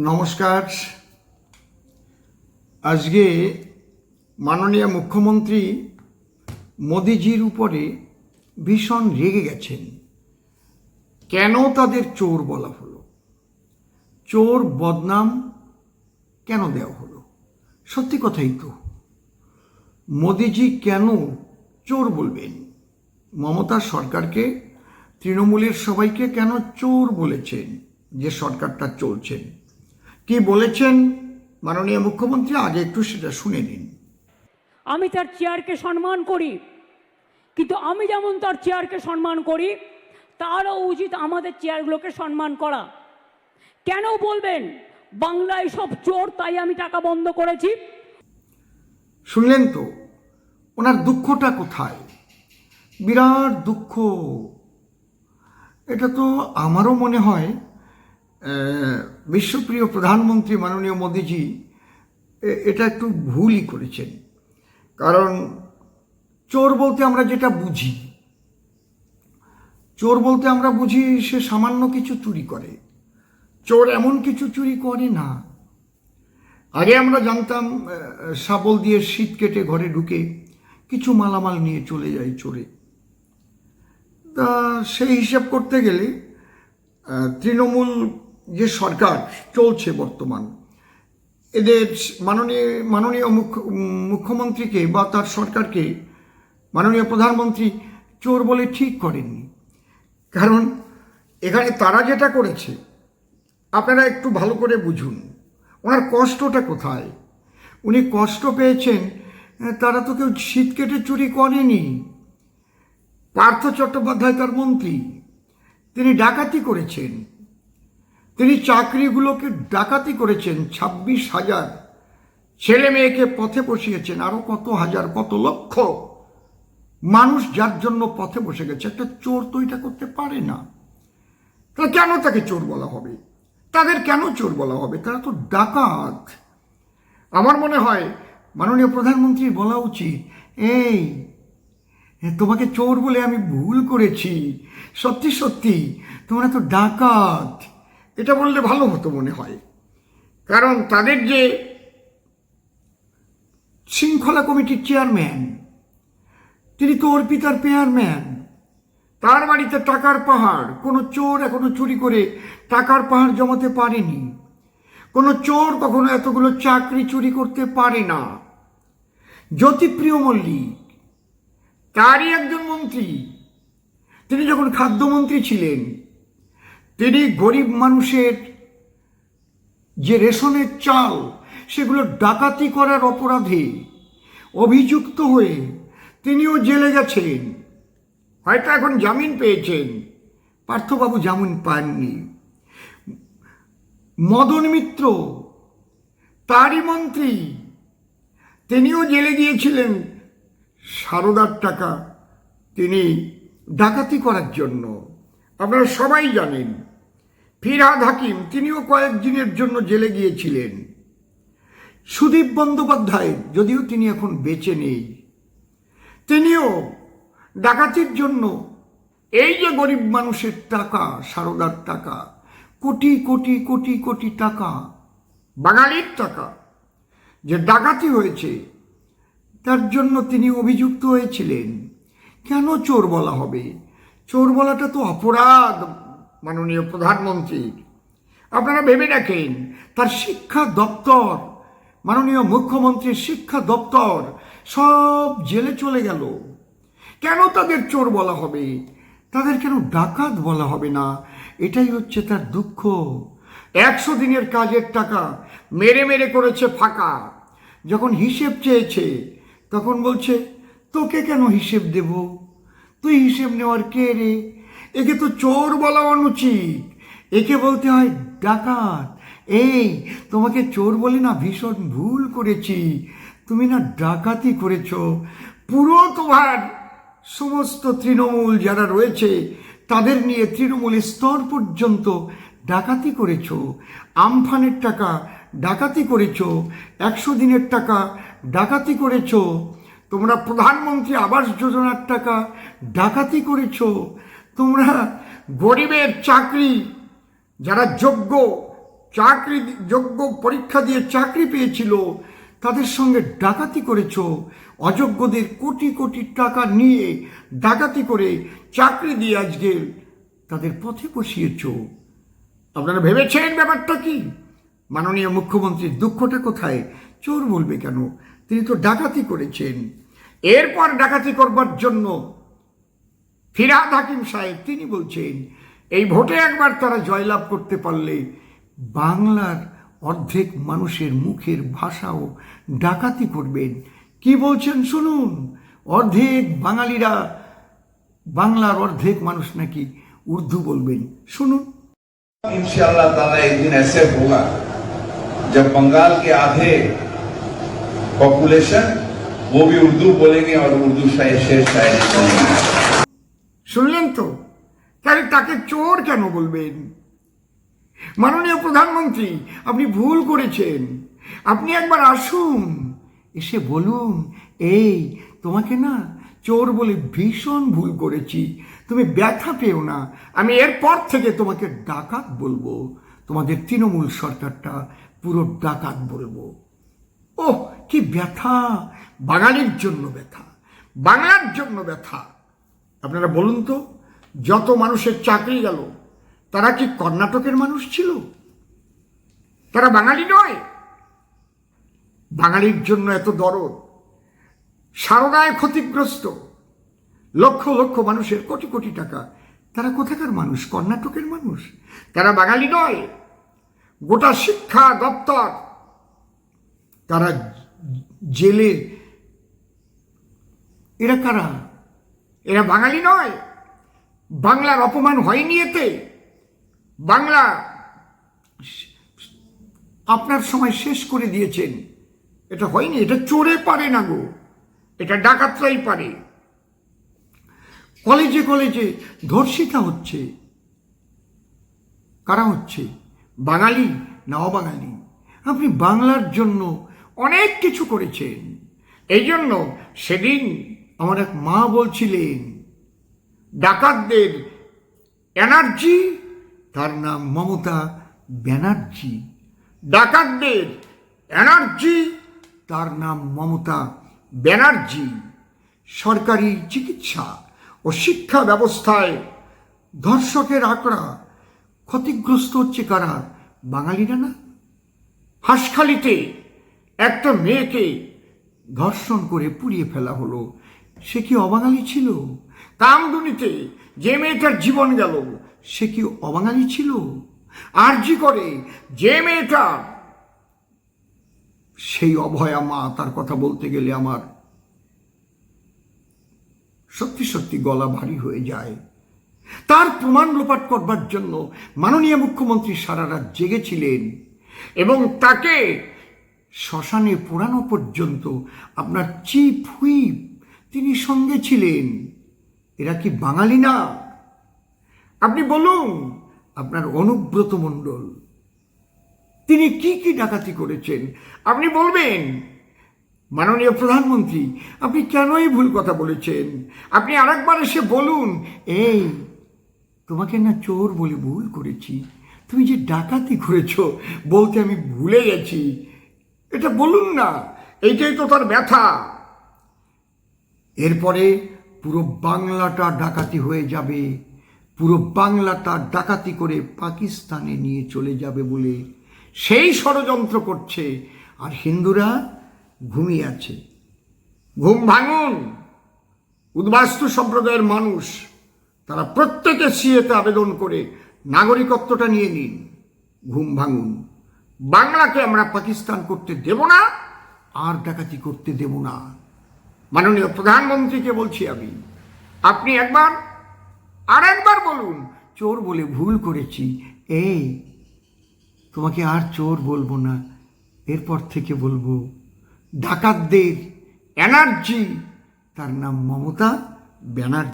নমস্কার। আজকে মাননীয় মুখ্যমন্ত্রী মোদিজির উপরে ভীষণ রেগে গেছেন। কেন তাদের চোর বলা হলো? চোর বদনাম কেন দেওয়া হলো? সত্যি কথাই তো। মোদিজি কেন চোর বলবেন? মমতা সরকারকে, তৃণমূলের সবাইকে কেন চোর বলেছেন যে সরকারটা চলছেন কি বলেছেন মাননীয় মুখ্যমন্ত্রী? আগে একটু সেটা শুনে নিন। আমি তার চেয়ারকে সম্মান করি কিন্তু আমি যেমন তার চেয়ারকে সম্মান করি তারও উচিত আমাদের চেয়ারগুলোকে সম্মান করা। কেন বলবেন? বাংলায় সব চোর তাই আমি টাকা বন্ধ করেছি। শুনলেন তো ওনার দুঃখটা কোথায়? বিরাট দুঃখ। এটা তো আমারও মনে হয় বিশ্বপ্রিয় প্রধানমন্ত্রী মাননীয় মোদিজি এটা একটু ভুলই করেছেন। কারণ চোর বলতে আমরা যেটা বুঝি, চোর বলতে আমরা বুঝি সে সামান্য কিছু চুরি করে। চোর এমন কিছু চুরি করে না। আগে আমরা জানতাম শাবল দিয়ে শীত কেটে ঘরে ঢুকে কিছু মালামাল নিয়ে চলে যায় চোরে। তা সেই হিসাব করতে গেলে তৃণমূল যে সরকার চলছে বর্তমান, এদের মাননীয় মাননীয় মুখ্য, মুখ্যমন্ত্রীকে বা তার সরকারকে মাননীয় প্রধানমন্ত্রী চোর বলে ঠিক করেননি। কারণ এখানে তারা যেটা করেছে, আপনারা একটু ভালো করে বুঝুন, ওনার কষ্টটা কোথায়? উনি কষ্ট পেয়েছেন তারা তো কেউ শীত কেটে চুরি করেনি। পার্থ চট্টোপাধ্যায় তার মন্ত্রী, তিনি ডাকাতি করেছেন। তিনি চাকরিগুলোকে ডাকাতি করেছেন, ছাব্বিশ হাজার ছেলে মেয়েকে পথে বসিয়েছেন, আরও কত হাজার, কত লক্ষ মানুষ যার জন্য পথে বসে গেছে। একটা চোর তো এটা করতে পারে না। তাহলে কেন তাকে চোর বলা হবে? তাদের কেন চোর বলা হবে? তারা তো ডাকাত। আমার মনে হয়, মাননীয় প্রধানমন্ত্রী বলা উচিত, এই, তোমাকে চোর বলে আমি ভুল করেছি। সত্যি সত্যি, তোমরা তো ডাকাত। এটা বললে ভালো হতো মনে হয়। কারণ তাদের যে শৃঙ্খলা কমিটির চেয়ারম্যান, তিনি তো অর্পিতার পেয়ারম্যান, তার বাড়িতে টাকার পাহাড়, কোনো চোর এখনও চুরি করে টাকার পাহাড় জমাতে পারেনি। কোনো চোর কখনো এতগুলো চাকরি চুরি করতে পারে না। জ্যোতিপ্রিয় মল্লিক, তারই একজন মন্ত্রী। তিনি যখন খাদ্যমন্ত্রী ছিলেন তিনি গরিব মানুষের যে রেশনের চাল, সেগুলো ডাকাতি করার অপরাধে অভিযুক্ত হয়ে তিনিও জেলে গেছেন হয়তো এখন জামিন পেয়েছেন। পার্থবাবু জামিন পাননি। মদন মিত্র, তারই মন্ত্রী, তিনিও জেলে গিয়েছিলেন। সারদার টাকা তিনি ডাকাতি করার জন্য। আপনারা সবাই জানেন। ফিরহাদ হাকিম তিনিও কয়েকদিনের জন্য জেলে গিয়েছিলেন। সুদীপ বন্দ্যোপাধ্যায় যদিও তিনি এখন বেঁচে নেই। তিনিও ডাকাতির জন্য এই যে গরিব মানুষের টাকা, সারদার টাকা, কোটি কোটি কোটি কোটি টাকা, বাঙালির টাকা যে ডাকাতি হয়েছে, তার জন্য তিনি অভিযুক্ত হয়েছিলেন। কেন চোর বলা হবে? চোর বলাটা তো অপরাধ। মাননীয় প্রধানমন্ত্রীর আপনারা ভেবে দেখেন, তার শিক্ষা দপ্তর, মাননীয় মুখ্যমন্ত্রীর শিক্ষা দপ্তর সব জেলে চলে গেল। কেন তাদের চোর বলা হবে? তাদের কেন ডাকাত বলা হবে না? এটাই হচ্ছে তার দুঃখ। একশো দিনের কাজের টাকা মেরে মেরে করেছে ফাঁকা। যখন হিসেব চেয়েছে, তখন বলছে, তোকে কেন হিসেব দেব? তুই হিসেব নেওয়ার কে রে? একে তো চোর বলা অনুচিত। একে বলতে হয় ডাকাত। এই, তোমাকে চোর বলে না ভীষণ ভুল করেছি। তুমি না ডাকাতি করেছ। পুরো তোমার সমস্ত তৃণমূল যারা রয়েছে, তাদের নিয়ে তৃণমূল স্তর পর্যন্ত ডাকাতি করেছ। আমফানের টাকা ডাকাতি করেছ। একশো দিনের টাকা ডাকাতি করেছ। তোমরা প্রধানমন্ত্রী আবাস যোজনার টাকা ডাকাতি করেছ। তোমরা গরিবের চাকরি, যারা যোগ্য চাকরি, যোগ্য পরীক্ষা দিয়ে চাকরি পেয়েছিল, তাদের সঙ্গে ডাকাতি করেছ। অযোগ্যদের কোটি কোটি টাকা নিয়ে ডাকাতি করে চাকরি দিয়ে আজকে তাদের পথে বসিয়েছ। আপনারা ভেবেছেন ব্যাপারটা কি? মাননীয় মুখ্যমন্ত্রীর দুঃখটা কোথায়? চোর বলবে কেন? তিনি তো ডাকাতি করেছেন। এরপর ডাকাতি করবার জন্য ফিরাদ হাকিম সাহেব তিনি বলছেন এই ভোটে একবার তারা জয়লাভ করতে পারলে বাংলার অর্ধেক মানুষের মুখের ভাষাও ডাকাতি করবেন কি বলছেন শুনুন অর্ধেক বাঙালিরা বাংলার অর্ধেক মানুষ নাকি উর্দু বলবেন শুনুন इंशाल्लाह ताला एक दिन ऐसे होगा जब बंगाल के आधे पॉपुलेशन वो भी उर्दू बोलेंगे और उर्दू शायर शेर शायरी सुनेंगे শুনলেন তো? তাহলে তাকে চোর কেন বলবেন? মাননীয় প্রধানমন্ত্রী, আপনি ভুল করেছেন। আপনি একবার আসুন, এসে বলুন, এই, তোমাকে না চোর বলে ভীষণ ভুল করেছি। তুমি ব্যথা পেও না। আমি এরপর থেকে তোমাকে ডাকাত বলব। তোমাদের তৃণমূল সরকারটা পুরো ডাকাত বলব। ওহ, কি ব্যথা! বাঙালির জন্য ব্যথা। বাংলার জন্য ব্যথা। আপনারা বলুন তো, যত মানুষের চাকরি গেল, তারা কি কর্ণাটকের মানুষ ছিল? তারা বাঙালি নয়। বাঙালির জন্য এত দরদ। সারদায় ক্ষতিগ্রস্ত। লক্ষ লক্ষ মানুষের কোটি কোটি টাকা। তারা কোথাকার মানুষ? কর্ণাটকের মানুষ। তারা বাঙালি নয়। গোটা শিক্ষা দপ্তর তারা জেলে। এরা কারা? এরা বাঙালি নয়। বাংলার অপমান হয়নি এতে। বাংলা আপনার সময় শেষ করে দিয়েছেন। এটা হয়নি, এটা চোরে পারে না গো। এটা ডাকাতরাই পারে। কলেজে কলেজে ধর্ষিতা হচ্ছে। কারা হচ্ছে? বাঙালি না অবাঙালি? আপনি বাংলার জন্য অনেক কিছু করেছেন। এই জন্য সেদিন আমার এক মা বলছিলেন, ডাকাতদের এনার্জি, তার নাম মমতা ব্যানার্জি। ডাকাতদের এনার্জি, তার নাম মমতা ব্যানার্জি। সরকারি চিকিৎসা ও শিক্ষা ব্যবস্থায় ধর্ষকের আঁকড়া, ক্ষতিগ্রস্ত হচ্ছে কারা, বাঙালিরা না? হাঁসখালিতে একটা মেয়েকে ধর্ষণ করে পুড়িয়ে ফেলা হলো। সে কি অবাঙালি ছিল? কামদুনিতে যে মেয়েটার জীবন গেল, সে কি অবাঙালি ছিল? আর জি করে যে মেয়েটা, সেই অভয়া মা তার কথা বলতে গেলে আমার সত্যি সত্যি গলা ভারী হয়ে যায়। তার প্রমাণ লোপাট করবার জন্য মাননীয় মুখ্যমন্ত্রী সারা রাত জেগেছিলেন এবং তাকে শ্মশানে পোড়ানো পর্যন্ত আপনার চিফ হুইপ তিনি সঙ্গে ছিলেন। এরা কি বাঙালি না? আপনি বলুন, আপনার অনুব্রত মণ্ডল, তিনি কি কি ডাকাতি করেছেন? আপনি বলবেন, মাননীয় প্রধানমন্ত্রী, আপনি কেনই ভুল কথা বলেছেন? আপনি আরেকবার এসে বলুন, এই, তোমাকে না চোর বলে ভুল করেছি। তুমি যে ডাকাতি করেছ, বলতে আমি ভুলে গেছি। এটা বলুন না, এইটাই তো তার ব্যথা। এরপরে পুরো বাংলাটা ডাকাতি হয়ে যাবে, পুরো বাংলাটা ডাকাতি করে পাকিস্তানে নিয়ে চলে যাবে বলে সেই ষড়যন্ত্র করছে। আর হিন্দুরা ঘুমিয়ে আছে। ঘুম ভাঙুন। উদ্বাস্তু সম্প্রদায়ের মানুষ, তারা প্রত্যেকে সিএতে আবেদন করে নাগরিকত্বটা নিয়ে নিন। ঘুম ভাঙুন। বাংলাকে আমরা পাকিস্তান করতে দেব না, আর ডাকাতি করতে দেব না। মাননীয় প্রধানমন্ত্রীকে বলছি আমি, আপনি একবার, আর একবার বলুন, চোর বলে ভুল করেছি। এই, তোমাকে আর চোর বলব না, এরপর থেকে বলব, ডাকাতদের এনার্জি তার নাম মমতা ব্যানার্জি।